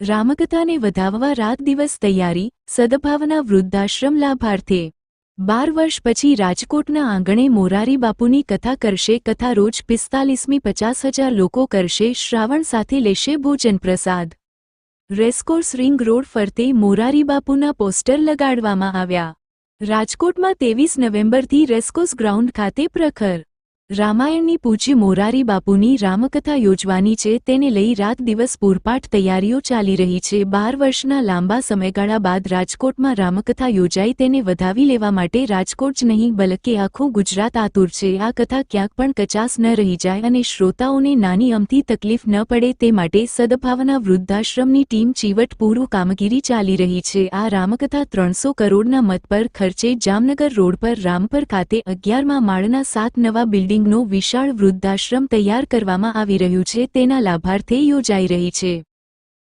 રામકથાને વધાવવા રાત દિવસ તૈયારી, સદભાવના વૃદ્ધાશ્રમ લાભાર્થે. બાર વર્ષ પછી રાજકોટના આંગણે મોરારી બાપુની કથા કરશે, કથા રોજ પિસ્તાલીસમી પચાસ હજાર લોકો કરશે, શ્રાવણ સાથે લેશે ભોજન પ્રસાદ. રેસકોર્સ રિંગ રોડ ફરતે મોરારી બાપુના પોસ્ટર લગાડવામાં આવ્યા. રાજકોટમાં ત્રેવીસ નવેમ્બરથી રેસકોર્સ ગ્રાઉન્ડ ખાતે પ્રખર રામાયણની પૂજ્ય મોરારી બાપુની રામકથા યોજવાની છે, તેને લઈ રાત દિવસ પૂરપાટ તૈયારીઓ ચાલી રહી છે. બાર વર્ષના લાંબા સમયગાળા બાદ રાજકોટમાં રામકથા યોજાઈ, તેને વધાવી લેવા માટે રાજકોટ જ નહીં, બલકે આખું ગુજરાત આતુર છે. આ કથા ક્યાંક પણ કચાસ ન રહી જાય અને શ્રોતાઓને નાની અમથી તકલીફ ન પડે તે માટે સદભાવના વૃદ્ધાશ્રમની ટીમ ચીવટ પૂરું કામગીરી ચાલી રહી છે. આ રામકથા ત્રણસો કરોડના મત પર ખર્ચે જામનગર રોડ પર રામપર ખાતે અગિયારમાં માળના સાત નવા બિલ્ડિંગનો વિશાળ વૃદ્ધાશ્રમ તૈયાર કરવામાં આવી રહ્યું છે તેના લાભાર્થે યોજાઈ રહી છે.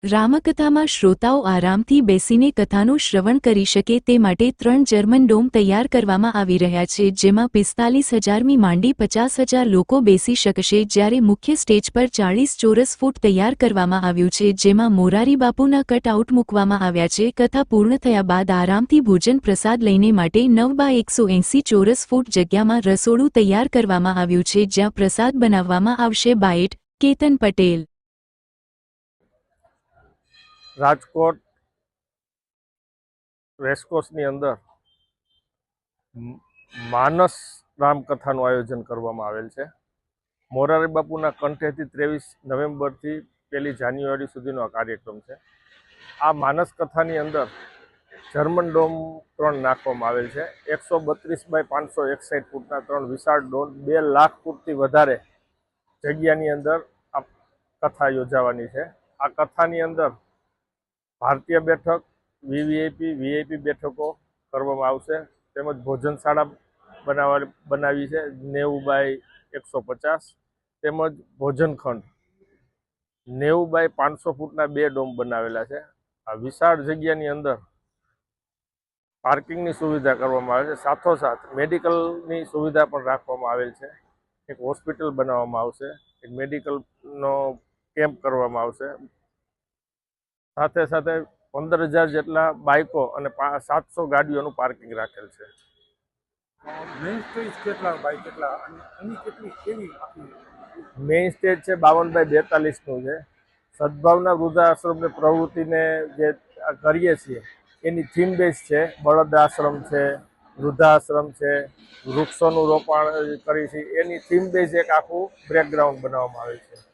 રામકથામાં શ્રોતાઓ આરામથી બેસીને કથાનું શ્રવણ કરી શકે તે માટે ત્રણ જર્મન ડોમ તૈયાર કરવામાં આવી રહ્યા છે, જેમાં પિસ્તાલીસ હજારમી માંડી પચાસ હજાર લોકો બેસી શકશે જ્યારે મુખ્ય સ્ટેજ પર ચાળીસ ચોરસ ફૂટ તૈયાર કરવામાં આવ્યું છે, જેમાં મોરારી બાપુના કટઆઉટ મૂકવામાં આવ્યા છે. કથા પૂર્ણ થયા બાદ આરામથી ભોજન પ્રસાદ લઈને માટે નવ બાય એકસો એંસી ચોરસ ફૂટ જગ્યામાં રસોડું તૈયાર કરવામાં આવ્યું છે, જ્યાં પ્રસાદ બનાવવામાં આવશે બાયટ કેતન પટેલ. રાજકોટ રેસકોર્સની અંદર માનસ રામકથાનું આયોજન કરવામાં આવેલ છે. મોરારી બાપુના કંઠેથી ત્રેવીસ નવેમ્બરથી પહેલી જાન્યુઆરી સુધીનો આ કાર્યક્રમ છે. આ માનસ કથાની અંદર જર્મન ડોમ ત્રણ નાખવામાં આવેલ છે. એકસો બત્રીસ બાય પાંચસો એકસાઠ ફૂટના ત્રણ વિશાળ ડોમ, બે લાખ ફૂટથી વધારે જગ્યાની અંદર આ કથા યોજાવાની છે. આ કથાની અંદર ભારતીય બેઠક, વીવીઆઈપી, વીઆઈપી બેઠકો કરવામાં આવશે. તેમજ ભોજનશાળા બનાવવા, બનાવી છે નેવું બાય એકસો પચાસ. તેમજ ભોજનખંડ નેવું બાય પાંચસો ફૂટના બે ડોમ બનાવેલા છે. આ વિશાળ જગ્યાની અંદર પાર્કિંગની સુવિધા કરવામાં આવે છે. સાથોસાથ મેડિકલની સુવિધા પણ રાખવામાં આવેલ છે. એક હોસ્પિટલ બનાવવામાં આવશે. એક મેડિકલનો કેમ્પ કરવામાં આવશે. સાથે સાથે પંદર હજાર જેટલા બાઇકો અને સાતસો ગાડીઓનું પાર્કિંગ રાખેલ છે. મેઇન સ્ટેજ કેટલા બાય કેટલા અને કેટલી કેવી મેઇન સ્ટેજ છે બાવન બાય બેતાલીસનું છે. સદભાવના વૃદ્ધાશ્રમની પ્રવૃત્તિને જે કરીએ છીએ એની થીમ બેઝ છે બળદ આશ્રમ છે વૃદ્ધાશ્રમ છે વૃક્ષોનું રોપણ કરી છે એની થીમ બેઝ એક આખું બ્રેકગ્રાઉન્ડ બનાવવામાં આવે છે.